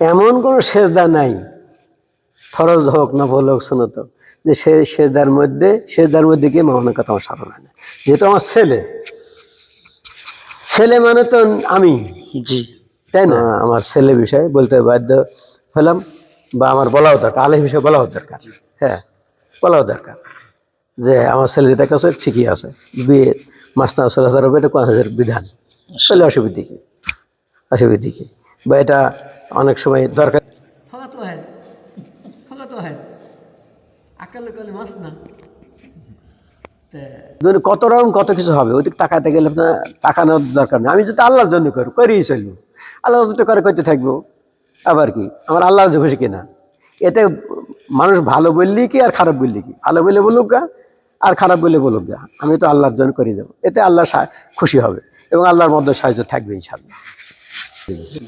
এমন কোনো সেজদা নাই। ফরজ হোক না ভুল হোক শোনো তো যে সে সেজদার মধ্যে সেজদার মধ্যে গিয়ে মামানের কথা আমার স্মরণ হয় না। যেহেতু আমার ছেলে। ছেলে মানে তো আমি। জি। তাই না? আমার ছেলে বিষয়ে বলতে বাধ্য হলাম বা আমার বলাও দরকার আলেম হিসেবে বলাও দরকার। হ্যাঁ বলাও দরকার। যে আমার ছেলে যেটা কাছে ঠিকই আছে। বিয়ে মাস্টার ষোলো হাজার হবে এটা হাজার বিধান। চলে অসুবিধে কি? অসুবিধে কি? বা এটা অনেক সময় দরকার। ফকাত ওয়াহেদ ফকাত ওয়াহেদ আকাল কালে মাস না। কত রকম কত কিছু হবে ওদিকে তাকাতে গেলে আপনার তাকানোর দরকার নেই। আমি যদি আল্লাহর জন্য করি করেই চলবো। আল্লাহ দুটো করে করতে থাকব। আবার কি? আমার আল্লাহ খুশি কিনা। এতে মানুষ ভালো বললি কি আর খারাপ বললি কি? ভালো বলে বলুক গা আর খারাপ বলে বলুক গা। আমি তো আল্লাহর জন্য করে যাব এতে আল্লাহ খুশি হবে এবং আল্লাহর মধ্যে সাহায্য থাকবে ইনশাল্লাহ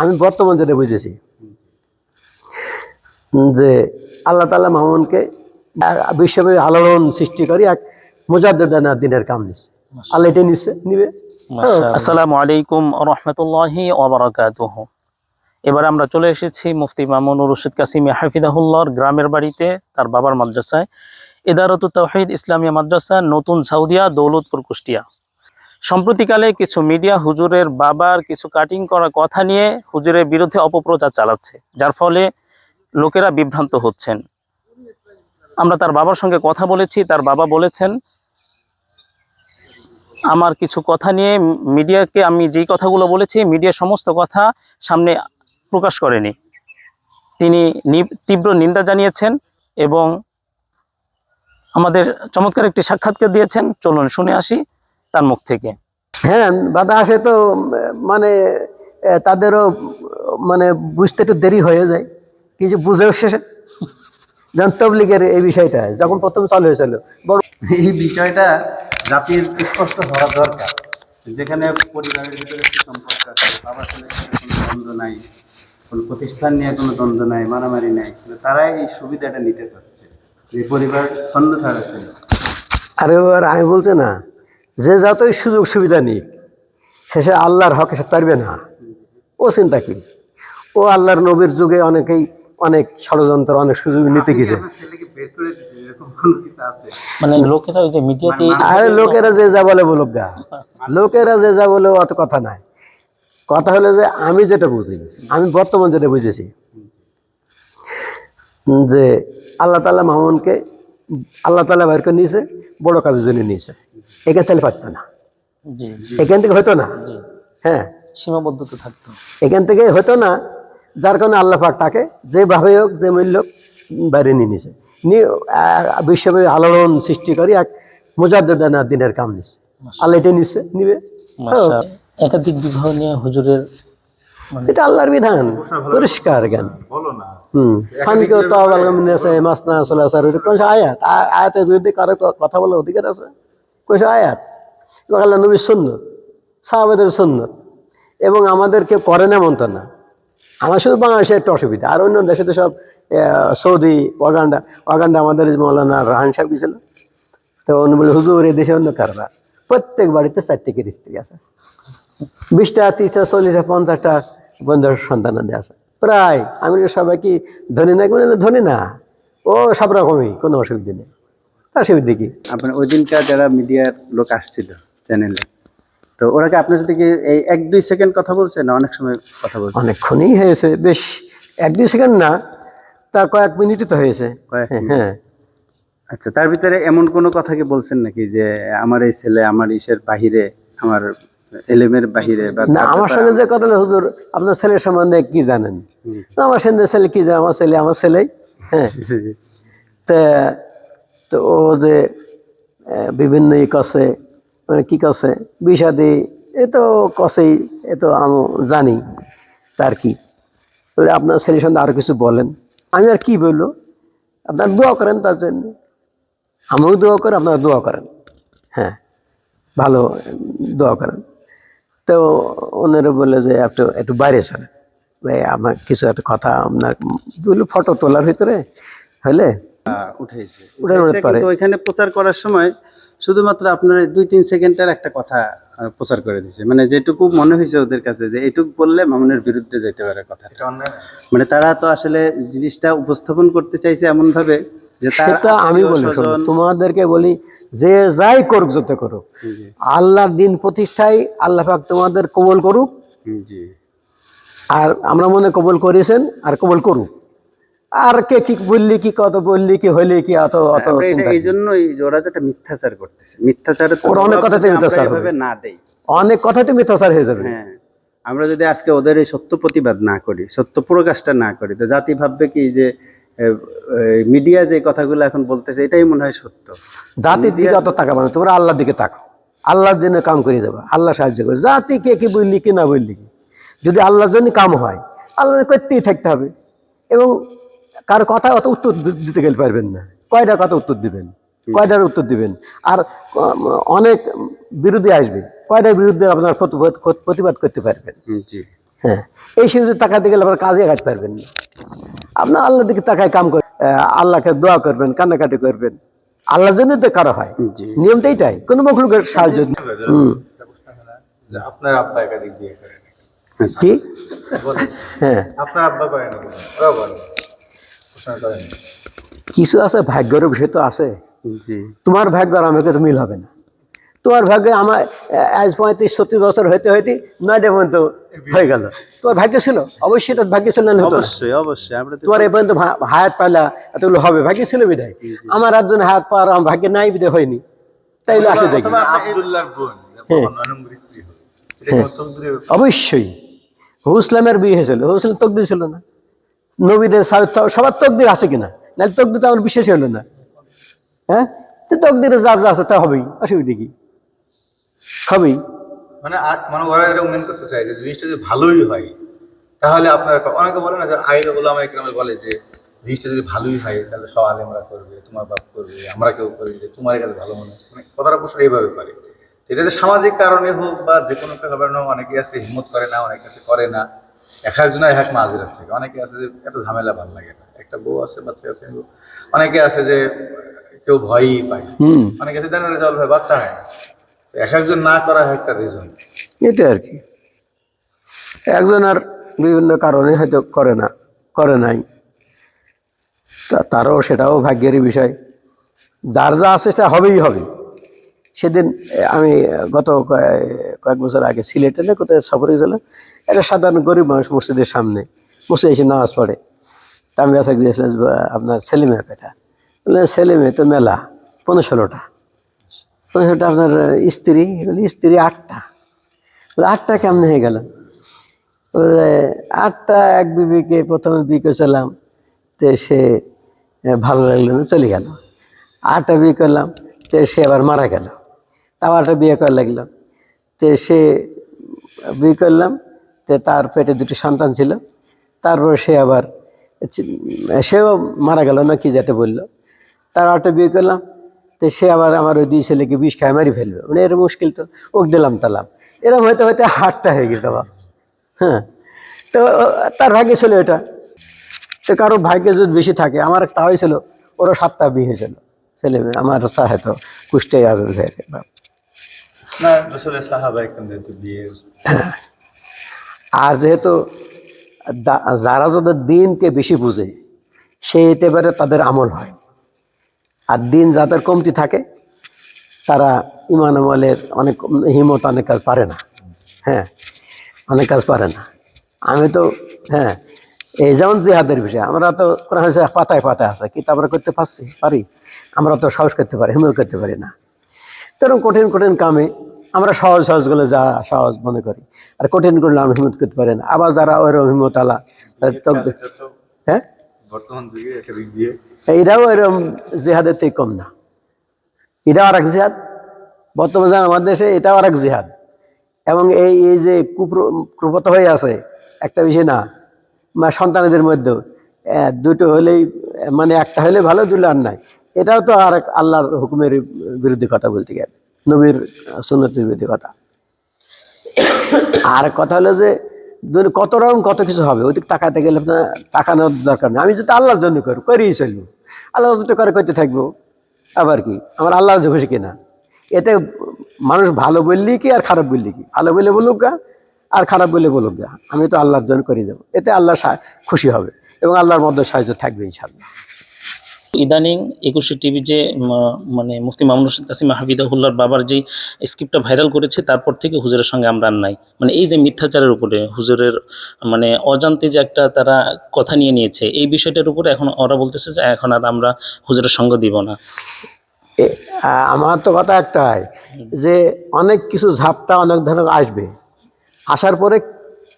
আমি বর্তমান যেটা বুঝেছি যে আল্লাহ তালা মামুনকে বিশ্বব্যাপী আলোড়ন সৃষ্টি করে এক মুজাদ্দেদানা দিনের কাম নিচ্ছে আল্লাহ এটা নিচ্ছে নিবে? আসসালামু আলাইকুম রহমতুল্লাহি ওবরাকাতুহ এবার আমরা চলে এসেছি মুফতি মামুনুর রশিদ কাসিমি হাফিদাহুল্লাহর গ্রামের বাড়িতে তার বাবার মাদ্রাসায়। ইদারত তাওহিদ ইসলামিয়া মাদ্রাসা নতুন সাউদিয়া দৌলতপুর কুষ্টিয়া। সম্প্রতিকালে কিছু মিডিয়া হুজুরের বাবার কিছু কাটিং করা কথা নিয়ে হুজুরের বিরুদ্ধে অপপ্রচার চালাচ্ছে, যার ফলে লোকেরা বিভ্রান্ত হচ্ছেন। আমরা তার বাবার সঙ্গে কথা বলেছি, তার বাবা বলেছেন, আমার কিছু কথা নিয়ে মিডিয়াকে আমি যেই কথাগুলো বলেছি, মিডিয়া সমস্ত কথা সামনে প্রকাশ করেনি। তিনি তীব্র নিন্দা জানিয়েছেন এবং আমাদের চমৎকার একটি সাক্ষাৎকার দিয়েছেন। চলুন শুনে আসি। তার মুখ থেকে। হ্যাঁ বাধা আসে তো মানে তাদেরও মানে বুঝতে একটু দেরি হয়ে যায়। কিছু বুঝেও শেষে যেমন তবলিগের এই বিষয়টা যখন প্রথম চালু হয়েছিল বড় এই বিষয়টা জাতির স্পষ্ট হওয়া দরকার। যেখানে পরিবারের ভিতরে একটি সম্পর্ক আছে বাবা ছেলের কোনো দ্বন্দ্ব নাই কোনো প্রতিষ্ঠান নিয়ে কোনো দ্বন্দ্ব নাই মারামারি নাই তারাই এই সুবিধাটা নিতে পারছে যে পরিবার ছন্দ ছাড়াচ্ছে আর আমি বলছে না যে যতই সুযোগ সুবিধা নিক শেষে আল্লাহর হকে সে পারবে না। ও চিন্তা কি? ও আল্লাহর নবীর যুগে অনেকেই অনেক ষড়যন্ত্র অনেক সুযোগ নিতে গেছে। আছে? মানে লোকেরা ওই যে মিডিয়াতে আরে লোকেরা যে যা বলে বলুক গা। লোকেরা যে যা বলে অত কথা নাই। কথা হলো যে আমি যেটা বুঝি আমি বর্তমান যেটা বুঝেছি যে আল্লাহ তালা মামুনকে আল্লাহ তালা বাইর করে নিয়েছে বড় কাজের জন্য নিয়েছে। এখান থেকে পারতো না। এখান থেকে হতো না? হ্যাঁ। সীমাবদ্ধতা থাকতো। এখান থেকে হতো না যার কারণে আল্লাহ পাক তাকে যেভাবে হোক যে মূল্য বাইরে নিয়ে নিয়েছে। নিয়ে বিশ্বব্যাপী আলোড়ন সৃষ্টি করে এক মুজাদ্দেদানা দিনের কাম নিচ্ছে আল্লাহ এটা নিচ্ছে নিবে। একাধিক বিবাহ নিয়ে হুজুরের মানে এটা আল্লাহর বিধান পরিষ্কার জ্ঞান। বলো হুম। ফানকেও তো আছে মাসনা সলাসার ওটা কোন আয়াত আয়াতের বিরুদ্ধে কারও কথা বলার অধিকার আছে? কোন আয়াত। এবং আল্লাহ নবীর সুন্নত, সাহাবেদের সুন্নত, এবং আমাদেরকে করে না মন্ত না। আমার শুধু বাংলাদেশে একটা অসুবিধা। আর অন্য দেশে তো সব সৌদি, ওয়াগান্ডা ওয়াগান্ডা আমাদের মৌলানা রাহান সাহেব গেছিল তো উনি বলে হুজুর, এই দেশে অন্য কারবার প্রত্যেক বাড়িতে চারটে করে স্ত্রী আছে। বিশটা, তিরিশটা, চল্লিশটা, পঞ্চাশটা বন্ধুর সন্তান আছে। প্রায়, আমি সবাই কি ধনী না ধনী না। ও সব রকমই, কোনো অসুবিধা নেই। অসুবিধা কি আপনার ওই দিনকার যারা মিডিয়ার লোক আসছিল চ্যানেলে তো ওরা কি আপনার সাথে কি এই এক দুই সেকেন্ড কথা বলছে না অনেক সময় কথা বলছে? অনেকক্ষণই হয়েছে বেশ এক দুই সেকেন্ড না তা কয়েক মিনিটই তো হয়েছে। হ্যাঁ, হ্যাঁ। আচ্ছা তার ভিতরে এমন কোনো কথা কি বলছেন নাকি যে আমার এই ছেলে আমার ইসের বাহিরে আমার এলেমের বাহিরে বা আমার সঙ্গে যে কথা হুজুর আপনার ছেলের সম্বন্ধে কি জানেন? আমার সঙ্গে ছেলে কি জানে আমার ছেলে আমার ছেলেই। হ্যাঁ। তা তো ও যে বিভিন্ন ই কষে মানে কী কষে বিষাদি, এ তো কষেই এ তো আমি জানি তার কি। বলে আপনার ছেলের সঙ্গে আরও কিছু বলেন। আমি আর কি বলল আপনার দোয়া করেন তার জন্য। আমিও দোয়া করি, আপনারা দোয়া করেন। হ্যাঁ ভালো দোয়া করেন। তো ওনারা বলে যে, একটু একটু বাইরে চলেন। ভাই, আমার কিছু একটা কথা আপনার ফটো তোলার ভিতরে, হলে উঠেছে। কিন্তু ওইখানে প্রচার করার সময় শুধুমাত্র আপনার দুই তিন সেকেন্ডের একটা কথা প্রচার করে দিচ্ছে মানে যেটুকু মনে হয়েছে ওদের কাছে যে এটুকু বললে মামুনের বিরুদ্ধে যেতে পারে কথা মানে তারা তো আসলে জিনিসটা উপস্থাপন করতে চাইছে এমন ভাবে যে সেটা আমি বলি তোমাদেরকে বলি যে যাই করুক যত করুক জি, আল্লাহর দিন প্রতিষ্ঠায় আল্লাহ পাক তোমাদের কবল করুক। জি। আর আমরা মনে কবল করেছেন আর কবল করুক। আর কে কি বললি কি কত বললি কি হইলি কি অত অত আমরা এটা এই জন্যই ওরা যেটা মিথ্যাচার করতেছে। মিথ্যাচারের তো ওরা অনেক কথাতে মিথ্যাচার হবে। না দেই। অনেক কথাতে মিথ্যাচার হয়ে যাবে। হ্যাঁ আমরা যদি আজকে ওদের এই সত্য প্রতিবাদ না করি সত্য প্রকাশটা না করি তো জাতি ভাববে কি যে মিডিয়া যে কথাগুলো এখন বলতেছে এটাই মনে হয় সত্য। জাতির দিকে অত তাকাবে না তোমরা আল্লাহর দিকে তাকাও। আল্লাহর জন্য কাম করে দেবা আল্লাহ সাহায্য করে জাতি কে কি বললি কি না বললি? যদি আল্লাহর জন্য কাম হয় আল্লাহ করতেই থাকতে হবে। এবং কার কথা অত উত্তর দিতে গেলে পারবেন না। কয়টা কথা উত্তর দিবেন? কয়টার উত্তর দিবেন? আর অনেক বিরোধী আসবে। কয়টার বিরুদ্ধে আপনার প্রতিবাদ প্রতিবাদ করতে পারবেন। হ্যাঁ এই সিঁড়িতে তাকাতে গেলে আপনার কাজে আগাতে পারবেন না। আপনার আল্লাহর দিকে তাকায় কাম করে আল্লাহকে দোয়া করবেন কান্নাকাটি করবেন। আল্লাহর জন্য তো কারও হয়। নিয়ম তো এইটাই কোনো মখলুকের সাহায্য নেই। আপনার আব্বা একাধিক বিয়ে করেন। কি হ্যাঁ। আপনার আব্বা করেন নাকি ওরা বলেন প্রশ্ন করেন কিছু আছে ভাগ্যের বিষয় তো আছে। জি। তোমার ভাগ্য আর আমাকে তো মিল হবে না। তোমার ভাগ্যে আমার আজ পঁয়ত্রিশ ছত্রিশ বছর হইতে হইতে নয়টা পর্যন্ত হয়ে গেল। তোমার ভাগ্য ছিল? অবশ্যই এটা ভাগ্য ছিল না অবশ্যই অবশ্যই তোমার এই পর্যন্ত হায়াত পাইলা এতগুলো হবে ভাগ্য ছিল বিদায়। আমার একজন হায়াত পাওয়ার আমার ভাগ্যে নাই বিদায় হয়নি। তাইলে আসে দেখি। হ্যাঁ। তকদিরে অবশ্যই। হুসলামের বিয়ে হয়েছিল। হুসলাম তকদির ছিল না। নবীদের সবার তকদির আছে কিনা? নাহলে তকদির তো আমার বিশ্বাস হলো না। হ্যাঁ? তো তকদিরে যা যা আছে তা হবেই অসুবিধা কি হবেই। মানে মানে ওরা এটা মেন করতে চায় যে জিনিসটা যদি ভালোই হয়, তাহলে আপনার অনেকে বলে না যে আইন ওলামা ইকরামে বলে যে জিনিসটা যদি ভালোই হয়, তাহলে সব আলেমরা করবে, তোমার বাপ করবে, আমরা কেউ করি যে তোমার কাছে ভালো মনে হচ্ছে। মানে কথাটা প্রশ্ন এইভাবে করে এটা যে সামাজিক কারণে হোক বা যে কোনো একটা কারণে অনেকে আছে হিম্মত করে না, অনেকে আছে করে না। এক একজনের এক মাঝের থেকে। অনেকে আছে যে এত ঝামেলা ভালো লাগে না। একটা বউ আছে বাচ্চা আছে অনেকে আছে যে কেউ ভয়ই পায় অনেকে আছে জানে জল ভাই বাচ্চা হয় এক একজন না করা একটা রিজন এটা আর কি। একজন আর বিভিন্ন কারণে হয়তো করে না করে নাই। তারও সেটাও ভাগ্যেরই বিষয়। যার যা আছে সেটা হবেই হবে। সেদিন আমি গত কয়ে- কয়েক বছর আগে সিলেটে না, কোথায় সফরে গেছিলাম, একটা সাধারণ গরিব মানুষ মসজিদের সামনে বসে এসে নামাজ পড়ে। তা আমি ব্যথা গিয়েছিলাম আপনার ছেলে মেয়ে কয়টা? ছেলে মেয়ে তো মেলা, পনেরো ষোলোটা। পনেরো ষোলোটা আপনার স্ত্রী, বলি, স্ত্রী আটটা। বলে, আটটা কেমন হয়ে গেল? আটটা এক বিবিকে প্রথমে বিয়ে করেছিলাম, তো সে ভালো লাগল না, চলে গেল। আটটা বিয়ে করলাম, তো সে আবার মারা গেল। আবার একটা বিয়ে করা লাগল। তো সে বিয়ে করলাম, তো তার পেটে দুটি সন্তান ছিল। তারপর সে আবার সেও মারা গেল না কি যেটা বলল। তার একটা বিয়ে করলাম, তো সে আবার আমার ওই দুই ছেলেকে বিষ খায় মারি ফেলবে। মানে এর মুশকিল তো, ওক দিলাম তালাম। এরকম হয়তো হয়তো হাটটা হয়ে গেল বাবা। হ্যাঁ তো তার ভাগ্যে ছিল এটা। তো কারও ভাগ্যে যদি বেশি থাকে, আমার একটা হয়েছিল ওরা সাতটা বিয়ে হয়েছিল। ছেলে মেয়ে, আমার হয়তো কুষ্টে হয়েছে না। আসলে সাহাবা একদম যেহেতু বিয়ের আর যেহেতু যারা যাদের দিনকে বেশি বুঝে সেই এতেবারে তাদের আমল হয়। আর দিন যাদের কমতি থাকে তারা ইমান আমলের অনেক হিমত অনেক কাজ পারে না। হ্যাঁ অনেক কাজ পারে না। আমি তো হ্যাঁ এই যেমন জিহাদের বিষয় আমরা তো কোরআন পাতায় পাতায় আছে কি আমরা করতে পারছি পারি। আমরা তো সাহস করতে পারি হিমত করতে পারি না। তেরকম কঠিন কঠিন কামে আমরা সহজ সহজগুলো যা সহজ মনে করি। আর কঠিন করলে আমি হিমত করতে পারি না। আবার যারা ওইরকম হিমত আলা হ্যাঁ? এরাও এরকম জেহাদের থেকে কম না। এটাও আর এক জেহাদ। বর্তমানে আমাদের দেশে এটাও আর এক জেহাদ। এবং এই এই যে কুপ্র কুপ্রত হয়ে আছে একটা বিষয় না মা সন্তানদের মধ্যেও দুটো হলেই মানে একটা হলে ভালো দুটো আর নাই। এটাও তো আর আল্লাহর হুকুমের বিরুদ্ধে কথা বলতে গেলে, নবীর সুন্নতির বিরুদ্ধে কথা। আর কথা হলো যে কত রকম কত কিছু হবে, ওদিক তাকাতে গেলে আপনার তাকানোর দরকার নেই। আমি যদি আল্লাহর জন্য করি, করেই চলবো। আল্লাহ দুটো করে করতে থাকব। আবার কি? আমার আল্লাহ খুশি কিনা? এতে মানুষ ভালো বললি কি আর খারাপ বললি কি? ভালো বলে বলুক গা, আর খারাপ বলে বলুক গা। আমি তো আল্লাহর জন্য করে দেবো এতে আল্লাহ খুশি হবে এবং আল্লাহর মধ্যে সাহায্য থাকবে ইনশাল্লাহ ইদানিং একুশে টিভি যে মানে মুফতি মামুন রশিদ কাসিম হাফিদাহুল্লার বাবার যে স্ক্রিপ্টটা ভাইরাল করেছে তারপর থেকে হুজুরের সঙ্গে আমরা আর নাই। মানে এই যে মিথ্যাচারের উপরে হুজুরের মানে অজান্তে যে একটা তারা কথা নিয়ে নিয়েছে এই বিষয়টার উপরে এখন ওরা বলতেছে যে এখন আর আমরা হুজুরের সঙ্গ দিব না। আমার তো কথা একটাই যে অনেক কিছু ঝাপটা অনেক ধরনের আসবে। আসার পরে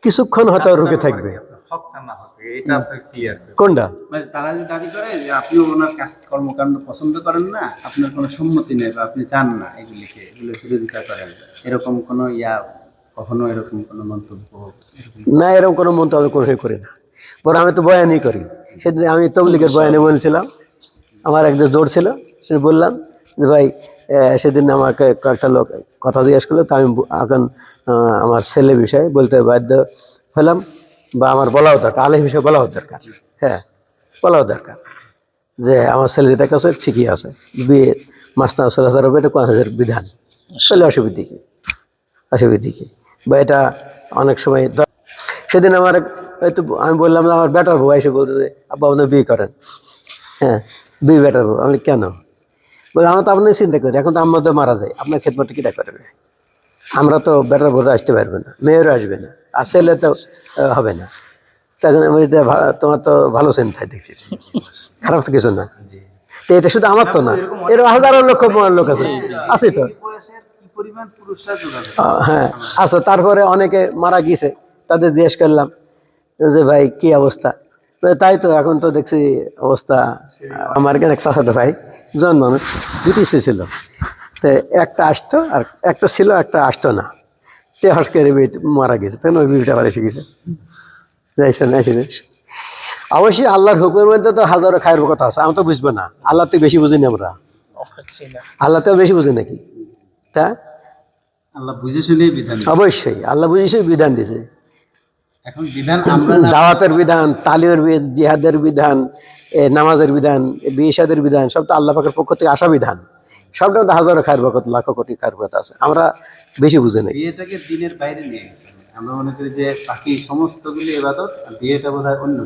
কিছুক্ষণ হয়তো রুকে থাকবে। হক না হক এটা আপনার ক্লিয়ার কোনটা? মানে তারা যে দাবি করে যে আপনি ওনার কাজ কর্মকাণ্ড পছন্দ করেন না আপনার কোনো সম্মতি নেই বা আপনি চান না এগুলিকে এগুলো বিরোধিতা করেন এরকম কোনো ইয়া কখনো এরকম কোনো মন্তব্য? না এরকম কোনো মন্তব্য আমি করি না। পরে আমি তো বয়ানই করি। সেদিন আমি তবলিগের বয়ানে বলছিলাম আমার একজন জোর ছিল সে বললাম যে ভাই সেদিন আমাকে কয়েকটা লোক কথা জিজ্ঞেস করল তা আমি এখন আমার ছেলে বিষয়ে বলতে বাধ্য হলাম। বা আমার বলাও দরকার, আলেম হিসেবে বলাও দরকার। হ্যাঁ বলাও দরকার। যে আমার ছেলে যেটা কাছে ঠিকই আছে। বিয়ে মাস্টার ষোলো হাজার হবে, এটা পাঁচ হাজার বিধান। চলে অসুবিধে কি? অসুবিধে কি? বা এটা অনেক সময় সেদিন আমার হয়তো আমি বললাম যে আমার বেটার বউ এসে বলছে যে, আব্বা আপনার বিয়ে করেন। হ্যাঁ দুই বেটার বউ। আমি কেন? বলে, আমার তো আপনার চিন্তা করি এখন তো আমার তো মারা যায়। আপনার খেদমতটা কীটা করবে? আমরা তো বেটার বউরা আসতে পারবে না মেয়েরও আসবে না আর ছেলে তো হবে না। তখন আমি বলি, "তা ভা- তোমার তো ভালো চিন্তায় দেখছিস খারাপ তো কিছু না। এটা শুধু আমার তো না এরকম হাজারো লক্ষ লোক আছে। আছে তো। হ্যাঁ আচ্ছা তারপরে অনেকে মারা গিয়েছে তাদের জিজ্ঞেস করলাম যে ভাই কি অবস্থা? তাই তো এখন তো দেখছি অবস্থা আমার এখানে এক ভাই জন মানুষ দুটি ছিল। তো একটা আসতো আর একটা ছিল একটা আসতো না। সে হস করে বিয়ে মারা গেছে। তখন ওই বিবিটা আবার এসে গেছে। যাইছে না এসে অবশ্যই আল্লাহর হুকুমের মধ্যে তো হাজারো খায়ের কথা আছে। আমি তো বুঝব না। আল্লাহ তো বেশি বুঝিনি আমরা। আল্লাহ তো বেশি বুঝি নাকি? তা? আল্লাহ বুঝে শুনেই বিধান অবশ্যই। আল্লাহ বুঝেছে বিধান দিছে এখন বিধান আমরা না দাওয়াতের বিধান তালিমের জিহাদের বিধান নামাজের বিধান বিয়েসাদের বিধান সব তো আল্লাহ পাকের পক্ষ থেকে আসা বিধান। সবটা তো হাজারো খায়ের বকত লাখো কোটি খায়ের বকত আছে। আমরা বেশি বুঝে নাই। বিয়েটাকে দিনের বাইরে নিয়ে আমরা মনে করি যে বাকি সমস্তগুলি এবাদত বিয়েটা বোধ হয় অন্য।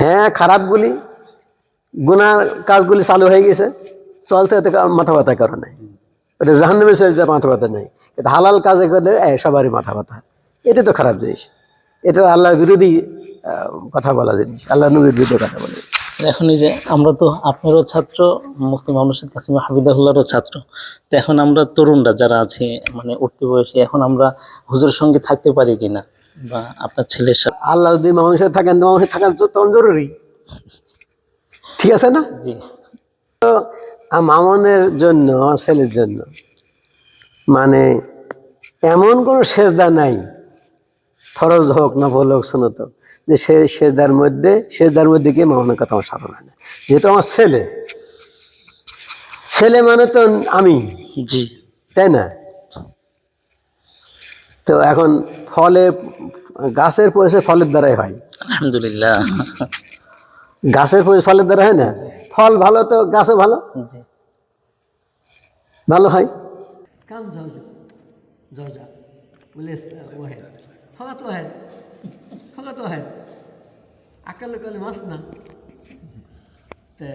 হ্যাঁ খারাপগুলি গুনার কাজগুলি চালু হয়ে গেছে। চলছে এতে মাথা ব্যথার কারণে ওটা জাহান্নামে চলছে মাথা ব্যথা নেই এটা হালাল কাজে করলে সবারই মাথা ব্যথা এটা তো খারাপ জিনিস। এটা আল্লাহ বিরোধী কথা বলা জিনিস। আল্লাহ নবীর বিরুদ্ধে কথা বলা জিনিস। এখন এই যে আমরা তো আপনারও ছাত্র মুফতি মানুষের কাছে কাসিম হাফিদাহুল্লারও ছাত্র। তো এখন আমরা তরুণরা যারা আছে মানে উঠতে বয়সে এখন আমরা হুজুরের সঙ্গে থাকতে পারি কিনা বা আপনার ছেলের সাথে? আল্লাহ যদি মানুষের থাকেন তো মানুষের থাকা তো তখন জরুরি। ঠিক আছে না? জি। তো মামনের জন্য আমার ছেলের জন্য মানে এমন কোনো সেজদা নাই। ফরজ হোক না ভুল হোক শুনত যে সে সেজদার মধ্যে সেজদার মধ্যে গিয়ে মামলার কথা আমার স্মরণ হয় না। যেহেতু আমার ছেলে। ছেলে মানে তো আমি। জি। তাই না? তো এখন ফলে গাছের পরিচয় ফলের দ্বারাই হয়। আলহামদুলিল্লাহ। গাছের পরিচয় ফলের দ্বারা হয় না? ফল ভালো তো গাছও ভালো? ভালো হয়? কাম যাও যাও যা বলে ফল তো ওয়াহেদ হলো তো হয়। আকালে কালে মাস না। তা